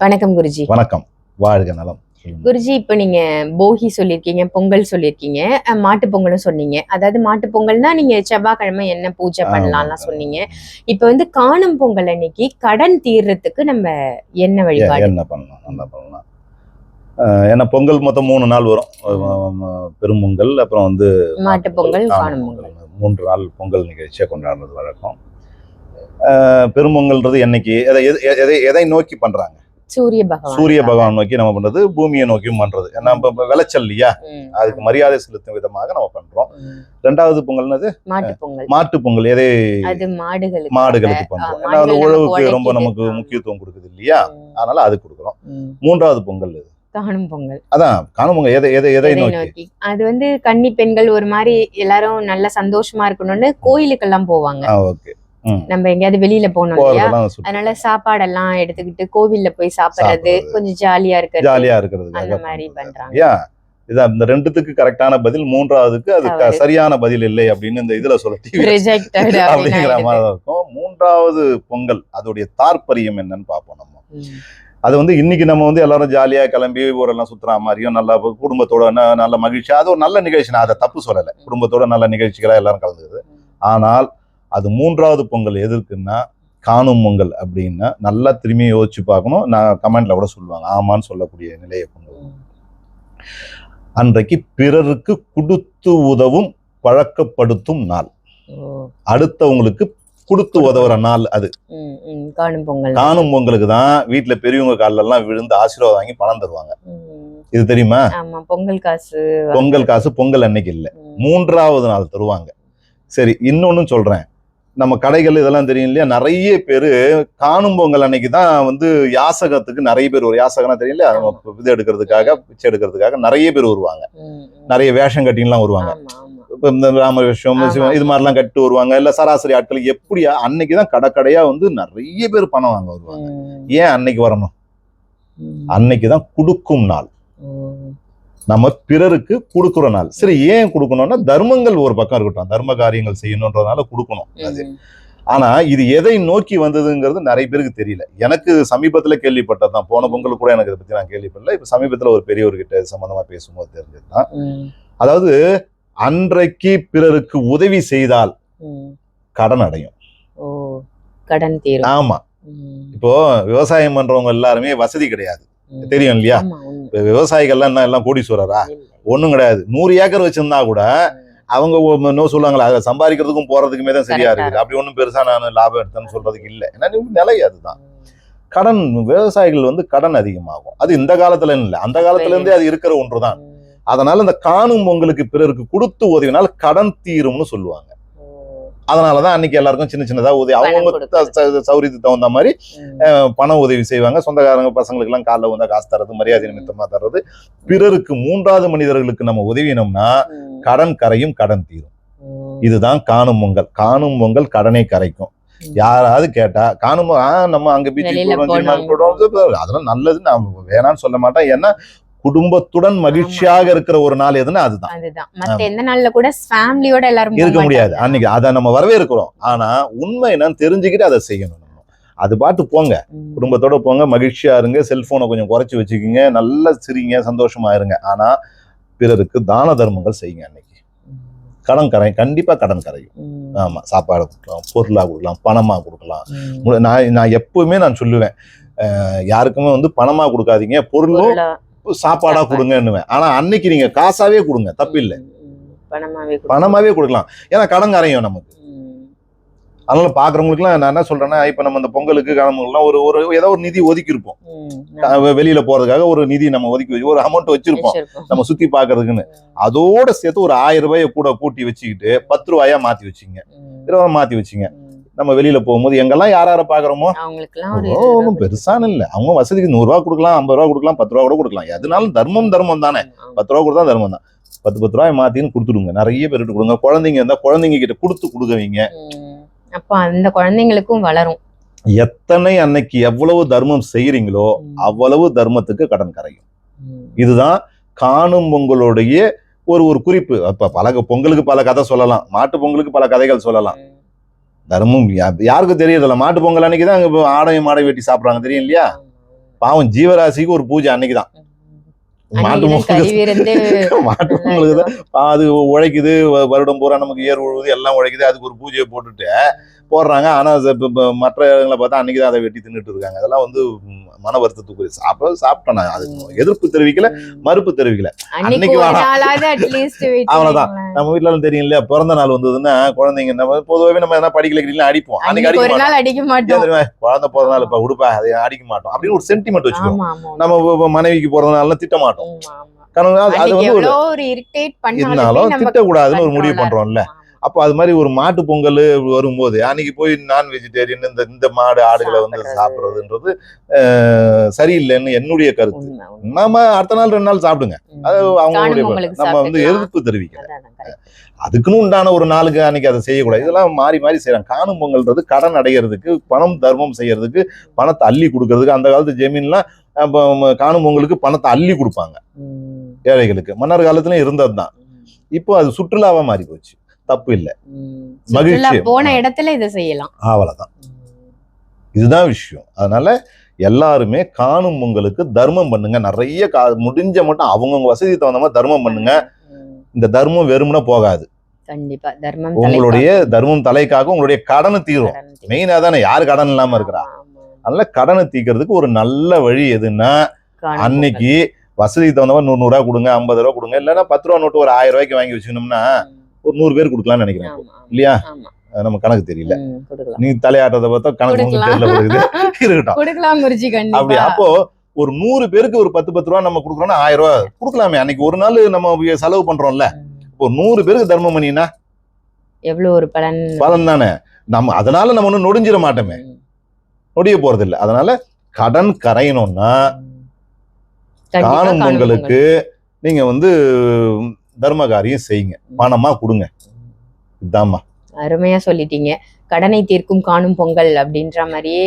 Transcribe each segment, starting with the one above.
வணக்கம் குருஜி. வணக்கம். வாழ்க நலம். குருஜி இப்ப நீங்க போகி சொல்லியிருக்கீங்க பொங்கல் சொல்லியிருக்கீங்க அஹ், மாட்டுப் பொங்கலும் சொன்னீங்க. அதாவது மாட்டுப் பொங்கல்னா நீங்க செவ்வாய்க்கிழமை என்ன பூஜை. பண்ணலாம்லாம் சொன்னீங்க. இப்ப வந்து காணும் பொங்கல் அன்னைக்கு கடன் தீர்றதுக்கு நம்ம என்ன வழிபாடு? என்ன பண்ணலாம் நல்லா பண்ணலாம்? ஏன்னா பொங்கல் மொத்தம் மூணு நாள் வரும். பெரும்பொங்கல் அப்புறம் வந்து மாட்டுப் பொங்கல் காணும் பொங்கல். மூன்று நாள் பொங்கல் நிகழ்ச்சியை கொண்டாடுறது வழக்கம். பெரும்பொங்கல்ன்றது என்னைக்கு எதை- எதை எதை நோக்கி பண்றாங்க? சூரிய பகவான். சூரிய பகவான் நோக்கி நம்ம பண்றது பூமியை நோக்கியும் பண்றது. இப்ப விளைச்சல் இல்லையா? அதுக்கு மரியாதை செலுத்தும் விதமாக நம்ம பண்றோம். ரெண்டாவது பொங்கல்னது பொங்கல். மாட்டு பொங்கல். எதை? மாடுகளுக்கு. மாடுகளுக்கு பண்றோம். ஏன்னா மாடுகள் உழவுக்கு ரொம்ப நமக்கு. முக்கியத்துவம் கொடுக்குது இல்லையா? அதனால அது கொடுக்குறோம். மூன்றாவது பொங்கல் இது. காணும் பொங்கல். அதான் காணுமுங்க எதை எதை எதை எதை நோக்கி? அது வந்து கன்னி பெண்கள் ஒரு மாதிரி எல்லாரும் நல்ல சந்தோஷமா இருக்கணும்னு கோயிலுக்கெல்லாம் போவாங்க. ஓகே. நம்ம எங்கேயாவது வெளியில போனோம் இல்லையா? அதனால சாப்பாடெல்லாம் எடுத்துக்கிட்டு கோவில்ல போய் சாப்பிடுறது. கொஞ்சம் ஜாலியா இருக்கிறது ஜாலியா இருக்கிறதுக்காக அந்த மாதிரி. பண்றாங்க. இது அந்த ரெண்டுத்துக்கு கரெக்டான பதில் மூன்றாவதுக்கு அது. சரியான பதில் இல்லை அப்படின்னு இந்த இதுல சொல்ல அப்படிங்கிற மாதிரி இருக்கும். மூன்றாவது பொங்கல் அதோடைய தாற்பரியம் என்னன்னு பார்ப்போம் நம்ம. அது வந்து இன்னைக்கு நம்ம வந்து எல்லாரும் ஜாலியா கிளம்பி ஊரெல்லாம் சுத்துற மாதிரியும் நல்லா குடும்பத்தோட நல்ல மகிழ்ச்சி. அது ஒரு நல்ல நிகழ்ச்சி. நான் அதை தப்பு சொல்லலை. குடும்பத்தோட நல்ல நிகழ்ச்சிகளா எல்லாரும் கலந்துக்குது. ஆனால் அது மூன்றாவது பொங்கல் எதற்குன்னா காணும் பொங்கல் அப்படின்னா நல்லா திரும்பி யோசிச்சு பார்க்கணும். நான் கமெண்ட்ல கூட சொல்லுவாங்க ஆமான்னு சொல்லக்கூடிய நிலையை கொண்டு அன்றைக்கு பிறருக்கு கொடுத்து உதவும் பழக்கப்படுத்தும் நாள். அடுத்தவங்களுக்கு கொடுத்து உதவுற நாள் அது. காணும் பொங்கல். காணும் பொங்கலுக்கு தான் வீட்டுல பெரியவங்க கால்ல எல்லாம் விழுந்து ஆசீர்வாதம் வாங்கி பணம் தருவாங்க. இது தெரியுமா? பொங்கல் காசு பொங்கல் காசு பொங்கல் அன்னைக்கு இல்ல. மூன்றாவது நாள் தருவாங்க. சரி இன்னொன்னு சொல்றேன். நம்ம கடைகள் இதெல்லாம் தெரியும் இல்லையா நிறைய பேரு காணும் பொங்கல் அன்னைக்கு தான் வந்து யாசகத்துக்கு நிறைய பேர் ஒரு யாசகம்னா தெரியும் இல்லையா இது எடுக்கிறதுக்காக பிச்சை எடுக்கிறதுக்காக நிறைய பேர் வருவாங்க. நிறைய வேஷம் கட்டின்லாம் வருவாங்க இப்ப இந்த ராம வேஷம் ஆமா. சிவன் இது மாதிரிலாம் கட்டு வருவாங்க இல்ல சராசரி ஆட்கள் எப்படியா அன்னைக்கு தான் கடைக்கடையா வந்து நிறைய பேர் பணம் வாங்க வருவாங்க. ஏன் அன்னைக்கு வரணும். அன்னைக்கு தான் கொடுக்கும் நாள். நம்ம பிறருக்கு கொடுக்குற நாள் சரி ஏன் கொடுக்கணும்னா தர்மங்கள் ஒரு பக்கம் இருக்கட்டும். தர்ம காரியங்கள் செய்யணுன்றதுனால கொடுக்கணும். அது. ஆனா இது எதை நோக்கி வந்ததுங்கிறது நிறைய பேருக்கு தெரியல. எனக்கு சமீபத்துல கேள்விப்பட்டது தான். போன பொங்கல் கூட எனக்கு இதை பத்தி நான் கேள்விப்படல. இப்ப சமீபத்துல ஒரு பெரியவர்கிட்ட சம்பந்தமா பேசும்போது தெரிஞ்சதுதான். அதாவது அன்றைக்கு பிறருக்கு உதவி செய்தால். கடன் அடையும். கடன் ஆமா. இப்போ விவசாயம் பண்றவங்க எல்லாருமே வசதி கிடையாது. தெரியும் இல்லையா விவசாயிகள்லாம் என்ன எல்லாம் கோடீஸ்வரரா. ஒண்ணும் கிடையாது. நூறு ஏக்கர் வச்சிருந்தா கூட. அவங்க நோ சொல்லுவாங்களா அதை சம்பாதிக்கிறதுக்கும் போறதுக்குமே தான் சரியா இருக்குது. அப்படி ஒன்றும் பெருசா நான் லாபம் எடுத்தேன்னு சொல்றதுக்கு இல்லை. ஏன்னா நிலை அதுதான். கடன் விவசாயிகள் வந்து கடன் அதிகமாகும். அது இந்த காலத்துல இல்லை. அந்த காலத்துல இருந்தே அது இருக்கிற ஒன்றுதான். ம். அதனால இந்த காணும் பொங்கலுக்கு பிறருக்கு கொடுத்து உதவினால் கடன் தீரும்னு சொல்லுவாங்க. அதனாலதான் அன்னைக்கு எல்லாருக்கும் சின்ன சின்னதா உதவி அவங்க சௌரியத்துக்கு தகுந்த மாதிரி. பண உதவி செய்வாங்க சொந்தக்காரங்க பசங்களுக்கு எல்லாம் காலைல வந்தா காசு தர்றது மரியாதை நிமித்தமா தர்றது பிறருக்கு மூன்றாவது மனிதர்களுக்கு நம்ம உதவினோம்னா. கடன் கரையும் கடன் தீரும். இதுதான் காணும் பொங்கல் காணும் பொங்கல் கடனை கரைக்கும். யாராவது கேட்டா காணும் நம்ம அங்க பீச்சுக்கு அதெல்லாம் நல்லது நான் வேணாம்னு சொல்ல மாட்டேன் ஏன்னா குடும்பத்துடன் மகிழ்ச்சியாக இருக்கிற ஒரு நாள் எதுன்னா அதுதான். மத்த எந்த நாள்ல கூட ஃபேமிலியோட எல்லாரும் இருக்க முடியாது. அன்னைக்கு அதை நம்ம வரவேற்கிறோம். ஆனா உண்மை என்னன்னு தெரிஞ்சுக்கிட்டு அதை செய்யணும் அது பாட்டு போங்க. குடும்பத்தோட போங்க மகிழ்ச்சியா இருங்க செல்போனை கொஞ்சம் குறைச்சி வச்சுக்கிங்க நல்லா சிரிங்க சந்தோஷமா இருங்க. ஆனா பிறருக்கு தான தர்மங்கள் செய்யுங்க அன்னைக்கு. கடன் கரை கண்டிப்பா கடன் கரையும். ஆமா சாப்பாடு கொடுக்கலாம் பொருளா கொடுக்கலாம் பணமா கொடுக்கலாம். நான் நான் எப்பவுமே நான் சொல்லுவேன். யாருக்குமே வந்து பணமா கொடுக்காதீங்க. பொருளும் பொருளா- சாப்பாடா. கொடுங்கன்னுவேன் ஆனா அன்னைக்கு நீங்க காசாவே கொடுங்க தப்பு இல்ல. பணமாவே கொடுக்கலாம் ஏன்னா கடன் கரையும் நமக்கு. அதனால பாக்குறவங்களுக்குலாம் நான் என்ன சொல்றேன்னா இப்ப நம்ம இந்த பொங்கலுக்கு கிளம்புலாம் ஒரு ஒரு ஏதோ ஒரு நிதி ஒதுக்கி இருப்போம் வெளியில போறதுக்காக ஒரு நிதி நம்ம ஒதுக்கி வச்சு ஒரு அமௌண்ட் வச்சிருப்போம். நம்ம சுத்தி பாக்குறதுக்குன்னு அதோட சேர்த்து ஒரு ஆயிரம் ரூபாயை கூட கூட்டி வச்சுக்கிட்டு பத்து ரூபாயா மாத்தி வச்சுங்க. இருபது மாத்தி வச்சுங்க. நம்ம வெளியில போகும்போது எங்கெல்லாம் யார் யாரை பாக்குறோமோ ஒண்ணும் பெருசான இல்ல. அவங்க வசதிக்கு நூறு ரூபா கொடுக்கலாம் ஐம்பது ரூபா கொடுக்கலாம் பத்து ரூபா கூட கொடுக்கலாம். எதுனாலும் தர்மம் தர்மம் தானே. பத்து ரூபா கொடுத்தா தர்மம் தான். பத்து பத்து ரூபாய் மாத்தின்னு கொடுத்துடுங்க. நிறைய பேர்கிட்ட கொடுங்க. குழந்தைங்க இருந்தா குழந்தைங்க கிட்ட கொடுத்து கொடுக்குவீங்க. அப்ப அந்த குழந்தைங்களுக்கும் வளரும். எத்தனை அன்னைக்கு எவ்வளவு தர்மம் செய்யறீங்களோ. அவ்வளவு தர்மத்துக்கு கடன் கரையும். இதுதான் காணும் பொங்கலுடைய ஒரு ஒரு குறிப்பு. அப்ப பல பொங்கலுக்கு பல கதை சொல்லலாம். மாட்டு பொங்கலுக்கு பல கதைகள் சொல்லலாம். தர்மம் யாருக்கும் தெரியறதில்ல மாட்டு பொங்கல் அன்னைக்கு தான் அங்க ஆடையும் மாடை வெட்டி சாப்பிடுறாங்க. தெரியும் இல்லையா. பாவம் ஜீவராசிக்கு ஒரு பூஜை அன்னைக்கு தான் மாட்டு பொங்கலுக்கு மாட்டு பொங்கலுக்கு தான் அது உழைக்குது. வருடம் பூரா நமக்கு ஏர் உழுவுது எல்லாம் உழைக்குது. அதுக்கு ஒரு பூஜையை போட்டுட்டு போடுறாங்க. ஆனா அது இப்ப- இப்ப மற்ற இடங்களை பார்த்தா அன்னைக்கு தான் அதை வெட்டி தின்னுட்டு இருக்காங்க. அதெல்லாம் வந்து மன வருத்தத்துக்குரிய சாப்பிட சாப்பிட்டேன் நான். அது எதிர்ப்பு தெரிவிக்கல மறுப்பு தெரிவிக்கல. அன்னைக்கு அவ்வளவுதான். நம்ம வீட்டுல தெரியும் இல்லையா? பிறந்த நாள் வந்ததுன்னா குழந்தைங்க நம்ம பொதுவாகவே நம்ம எதனா படிக்கல அடிப்போம். அன்னைக்கு அடிக்க மாட்டோம் நாள் அடிக்க ஏன் மாட்டோம் தெரியுமா? குழந்தை பிறந்த நாள் இப்ப உடுப்பா அதை அடிக்க மாட்டோம். அப்படின்னு ஒரு சென்டிமெண்ட் வச்சுக்கோம் நம்ம மனைவிக்கு பிறந்த நாள்லாம் திட்ட மாட்டோம். காரணம் அது- வந்து ஒரு திட்டக்கூடாதுன்னு ஒரு முடிவு பண்றோம்ல. அப்போ அது மாதிரி ஒரு மாட்டு பொங்கல் வரும்போது அன்னைக்கு போய் நான் வெஜிடேரியன் இந்த இந்த மாடு ஆடுகளை வந்து சாப்பிடுறது. சாப்பிடுறதுன்றது சரியில்லைன்னு என்னுடைய கருத்து. நாம அடுத்த நாள் ரெண்டு நாள் சாப்பிடுங்க. அது அவங்களுடைய நம்ம வந்து. எதிர்ப்பு correct. அதுக்குன்னு உண்டான ஒரு நாளுக்கு அன்னைக்கு அதை செய்யக்கூடாது. இதெல்லாம் மாறி மாறி செய்யறாங்க காணும் பொங்கல்ன்றது கடன் அடைகிறதுக்கு பணம் தர்மம் செய்யறதுக்கு பணத்தை அள்ளி கொடுக்கறதுக்கு அந்த காலத்து ஜமீன்லாம் காணும் பொங்கலுக்கு பணத்தை அள்ளி கொடுப்பாங்க. ஏழைகளுக்கு. மன்னர் காலத்துலயும் இருந்தது தான் இப்போ அது சுற்றுலாவா மாறி போச்சு. தப்பு இல்லை. மகிழ்ச்சி. போன இடத்துல இதை செய்யலாம். அவ்வளவுதான். இதுதான் விஷயம். அதனால எல்லாருமே காணும் பொங்கலுக்கு தர்மம் பண்ணுங்க. நிறைய கா முடிஞ்ச மட்டும் அவங்கவுங்க வசதி தகுந்த மாதிரி தர்மம் பண்ணுங்க. இந்த தர்மம் வெறுமனே போகாது. கண்டிப்பா. தர்மம் உங்களுடைய தர்மம் தலைக்காக உங்களுடைய கடனை தீரும். மெயினா தானே யாரு கடன் இல்லாம இருக்கிறா. அதனால கடனை தீக்கிறதுக்கு ஒரு நல்ல வழி எதுன்னா அன்னைக்கு வசதிக்கு தகுந்த மாதிரி நூறு நூறு ரூபா கொடுங்க ஐம்பது ரூபா கொடுங்க. இல்லைன்னா பத்து ரூபா நோட்டு ஒரு ஆயிரம் ரூபாய்க்கு வாங்கி வச்சுக்கணும்னா. ஒரு நூறு பேர் கொடுக்கலாம்னு நினைக்கிறேன். இல்லையா? நம்ம கணக்கு தெரியல. ம், கொடுக்கலாம். நீ தலையாட்டத்தை பார்த்தா கணக்கு கொடுக்கலாம். தெரியல போகுது இருக்கட்டும். அப்படி அப்போ ஒரு நூறு பேருக்கு ஒரு பத்து பத்து ரூபா நம்ம கொடுக்குறோம்னா ஆயிரம் ரூபா கொடுக்கலாமே. அன்னைக்கு ஒரு நாள் நம்ம செலவு பண்றோம்ல. ஒரு நூறு பேருக்கு தர்மம் பண்ணினா? எவ்வளவு ஒரு பலன்? பலன் தானே. நம்ம அதனால நம்ம ஒன்றும் நொடிஞ்சிட மாட்டோமே. நொடிய போறது இல்லை அதனால கடன் கரையணும்னா காணும் பொங்கலுக்கு நீங்க வந்து தர்ம காரியம் செய்யுங்க. பணமா கொடுங்க. இதாம்மா. அருமையா சொல்லிட்டீங்க. கடனை தீர்க்கும் காணும் பொங்கல் அப்படின்ற மாதிரியே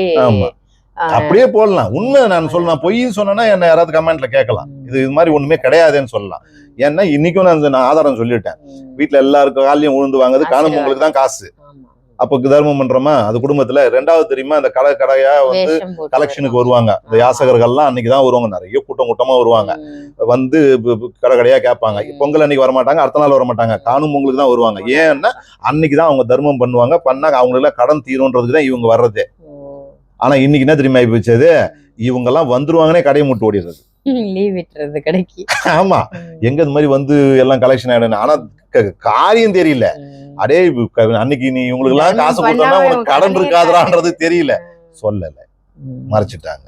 அப்படியே போடலாம். உண்மை நான் சொல்லலாம் பொய் சொன்னேன்னா என்ன யாராவது கமெண்ட்ல கேட்கலாம். இது இது மாதிரி ஒண்ணுமே கிடையாதுன்னு சொல்லலாம். ஏன்னா இன்னைக்கும் நான் ஆதாரம் சொல்லிட்டேன். வீட்டுல எல்லாருக்கும் காலையும் உழுந்து வாங்குறது காணும். பொங்கலுக்கு தான் காசு. அப்ப தர்மம் பண்றோமா? அது குடும்பத்துல. ரெண்டாவது தெரியுமா? இந்த கடை கடையா வந்து கலெக்ஷனுக்கு வருவாங்க. இந்த யாசகர்கள்லாம் அன்னைக்கு தான் வருவாங்க. நிறைய கூட்டம் கூட்டமா வருவாங்க. வந்து கடை கடையா கேட்பாங்க. பொங்கல் அன்னைக்கு வர மாட்டாங்க அடுத்த நாள் வர மாட்டாங்க காணும் பொங்கலுக்கு தான் வருவாங்க. ஏன்னா அன்னைக்கு தான் அவங்க தர்மம் பண்ணுவாங்க. பண்ணா அவங்களுக்கு கடன் தீரும்ன்றதுக்கு தான் இவங்க வர்றது. ஆனா இன்னைக்கு என்ன தெரியுமா ஆகி போச்சது இவங்க எல்லாம் வந்துருவாங்கன்னே கடையை முட்டு ஓடிடுறது. லீவ் விட்டுறது கடைக்கு. ஆமா. எங்க இந்த மாதிரி வந்து எல்லாம் கலெக்ஷன் ஆயிடும் ஆனா காரியம் தெரியல. அடே அன்னைக்கு நீ இவங்களுக்கு எல்லாம் காசு கொடுத்தா உனக்கு கடன் இருக்காதுறான்றது தெரியல சொல்லல. மறைச்சிட்டாங்க.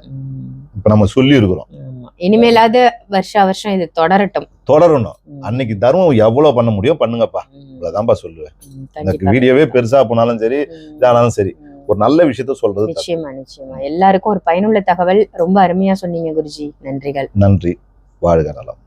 இப்ப நம்ம சொல்லி இருக்கிறோம் ஆமா. இனிமேலாவது வருஷா வருஷம் இது தொடரட்டும் தொடரணும். அன்னைக்கு தர்மம் எவ்வளவு பண்ண முடியும் பண்ணுங்கப்பா. இவ்வளவுதான்ப்பா சொல்லுவேன் கண்டிப்பா. வீடியோவே பெருசா போனாலும் சரி. இதானாலும் சரி. ஒரு நல்ல விஷயத்த சொல்றது. நிச்சயமா நிச்சயமா எல்லாருக்கும் ஒரு பயனுள்ள தகவல் ரொம்ப அருமையா சொன்னீங்க குருஜி நன்றிகள் நன்றி வாழ்க நலம்